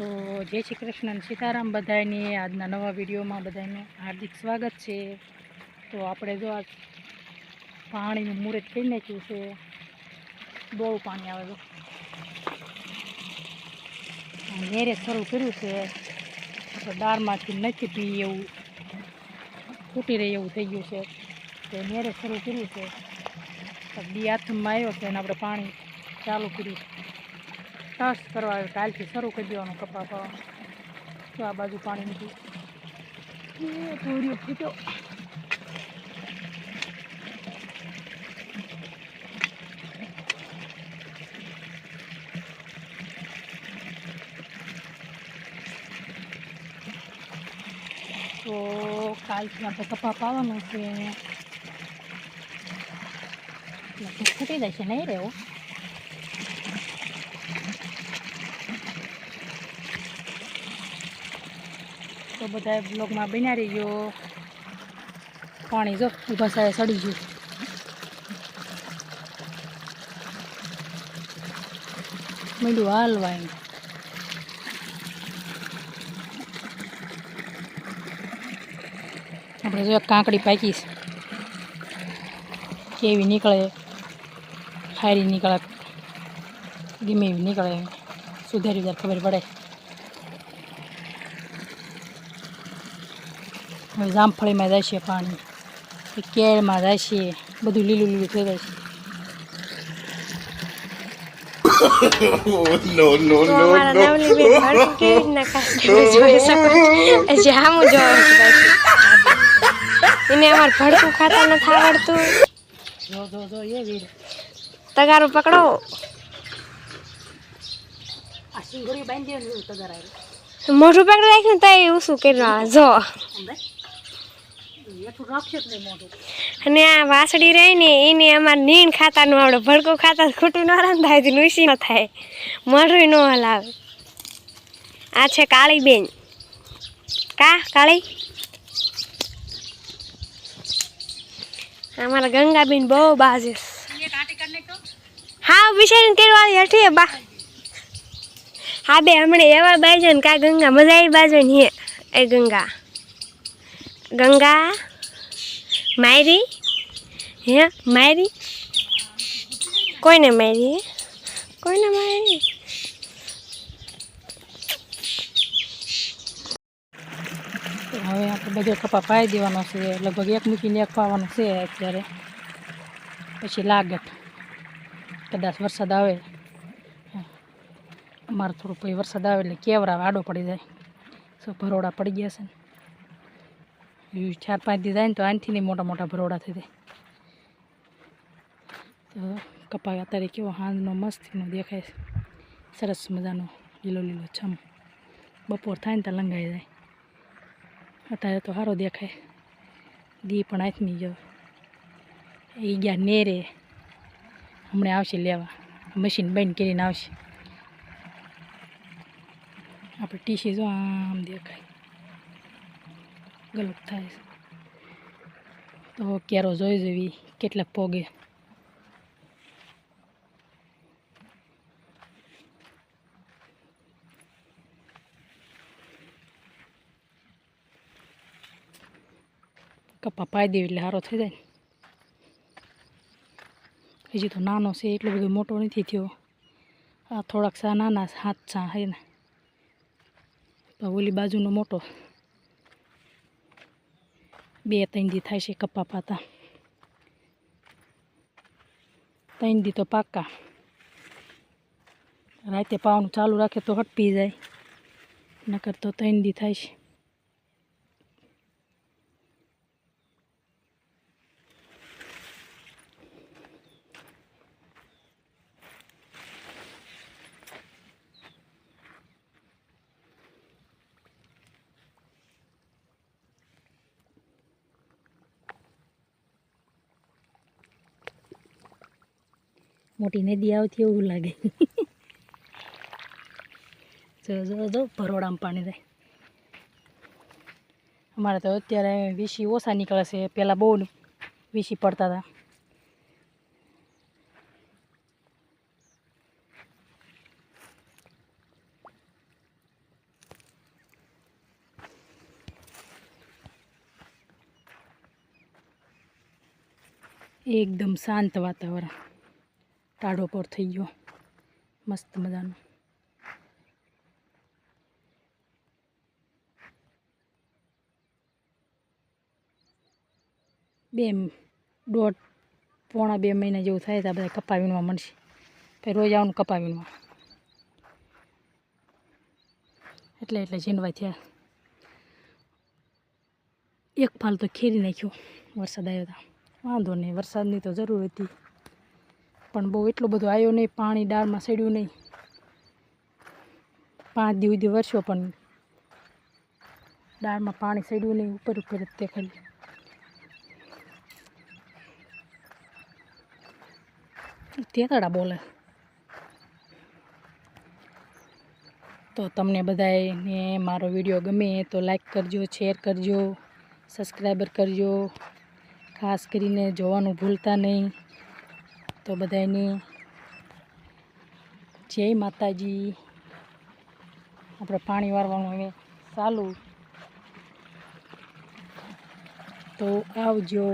તો જય શ્રી કૃષ્ણ સીતારામ બધાની આજના નવા વિડીયોમાં બધાનું હાર્દિક સ્વાગત છે. તો આપણે જો આ પાણીનું મુહૂર્ત કરી નાખ્યું છે. બહુ પાણી આવે છે ઘેરે શરૂ કર્યું છે. આપણે દાળમાંથી નથી પી એવું ફૂટી રહે એવું થઈ ગયું છે. તો ઘેરે શરૂ કર્યું છે. તો બી હાથમાં આવ્યો છે અને આપણે પાણી ચાલુ કર્યું ટસ કરવા આવ્યો કાલથી શરૂ કરી દેવાનું કપા પાવાનું તો આ બાજુ પાણી નથી એ ધોર્યો ફૂટ્યો તો કાલથી આપણે કપા પાવાનું છે એટલે ફૂટી જાય છે નહીં રહેવું તો બધા બ્લોગમાં બન્યા રહીજો. પાણી જો, ઊભા સાહેબ સડી ગયું. મળ્યું હાલવા એમ આપણે જો કાંકડી પાકી કેવી નીકળે ખારી નીકળે, ગમે એવી નીકળે, સુધારી ખબર પડે. હવે જામફળીમાં જાય છે પાણી કેળમાં જાય છે બધું લીલું લીલું થઈ જાય છે no, no, no, no. એને અમારે ભડકું ખાતા નથી આવડતું. જો જો જો એ વીર. તગારું પકડો. એવું મોઢું પકડી રાખ્યું તો એ શું કર્યું. જો એટલું રાખશે જ નહીં મોઢું અને આ વાસડી રહી ને એને અમારે નીણ ખાતાનું આવડે ભડકું ખાતા ખોટું ન રંધાય છે નુસી ન થાય. મોઢું ન હલાવે. આ છે કાળી બેન. કા, કાળી? અમારા ગંગાબેન બહુ બાજે. હા વિચારીને કરવા હઠી બા. હા, બે હમણાં એવા બાજે ને કા ગંગા મજા આવી બાજુ ને હે. એ ગંગા. ગંગા, માયરી, હે, માયરી? કોઈને માયરી કોઈને માયરી? હવે આપણે બધો કપા પાઈ દેવાનો છે. લગભગ એક મૂકીને એક પાવાનો છે અત્યારે. પછી લાગત. કદાચ વરસાદ આવે. અમારે થોડું પછી વરસાદ આવે એટલે કેવરા વાડો પડી જાય. શું ભરોડા પડી ગયા છે ને. ચાર પાંચ દીધા ને તો આનથી નહીં મોટા મોટા ભરોડા થઈ તો કપા અત્યારે કેવો હાંજનો મસ્તીનો દેખાય સરસ મજાનો લીલો લીલો છમ. બપોર થાય ને તો લંગાઈ જાય. અત્યારે તો સારો દેખાય. દી પણ આથમી ગયો. એ ગયા નેરે. હમણાં આવશે લેવા. મશીન બંધ કરીને આવશે. આપણે ટીસી જો આમ દેખાય. ગલત થાય છે. તો ક્યારો જોઈ જવી કેટલા પોગે. કપા પાઈ દેવી એટલે સારો થઈ જાય ને. હજી તો નાનો છે, એટલો બધો મોટો નથી થયો. આ થોડાક સા, નાના હાથ સા હે ને. ઓલી બાજુનો મોટો. બે ત્રણ દી થાય છે કપા પાતા. ત્રણ દી તો પાક્કા. રાતે પાવાનું ચાલુ રાખે તો હટપી જાય. નકર તો ત્રણ દી થાય છે. મોટી નદી આવતી એવું લાગે. જો જો જો, ભરોડામાં પાણી થાય. અમારે તો અત્યારે વીસી ઓછા નીકળે છે. પહેલાં બહુ વીસી પડતા હતા. એકદમ શાંત વાતાવરણ. ટાઢો પર થઈ ગયો. મસ્ત મજાનો. બે દોઢ, પોણા બે મહિના જેવું થાય તો બધા કપા વીણવા મળશે. પછી રોજ આવવાનું વીણવા એટલે એટલે ઝીંડવા થયા. એક ફાલ તો ખેરી નાખ્યો વરસાદ આવ્યો હતા વાંધો નહીં, વરસાદની તો જરૂર હતી. પણ બહુ એટલો બધો આવ્યો નહીં, પાણી ડાળમાં સડ્યું નહીં. પાંચ દિવસ સુધી વરસ્યો પણ ડાળમાં પાણી સડ્યું નહીં, ઉપર ઉપર જ તે ખાલી તેતડા બોલે. તો તમને બધાને મારો વીડિયો ગમે તો લાઈક કરજો, શેર કરજો, સબસ્ક્રાઈબર કરજો. ખાસ કરીને જોવાનું ભૂલતા નહીં. તો બધાને જય માતાજી. આપણે પાણી વારવાનું હવે ચાલુ. તો આવજો.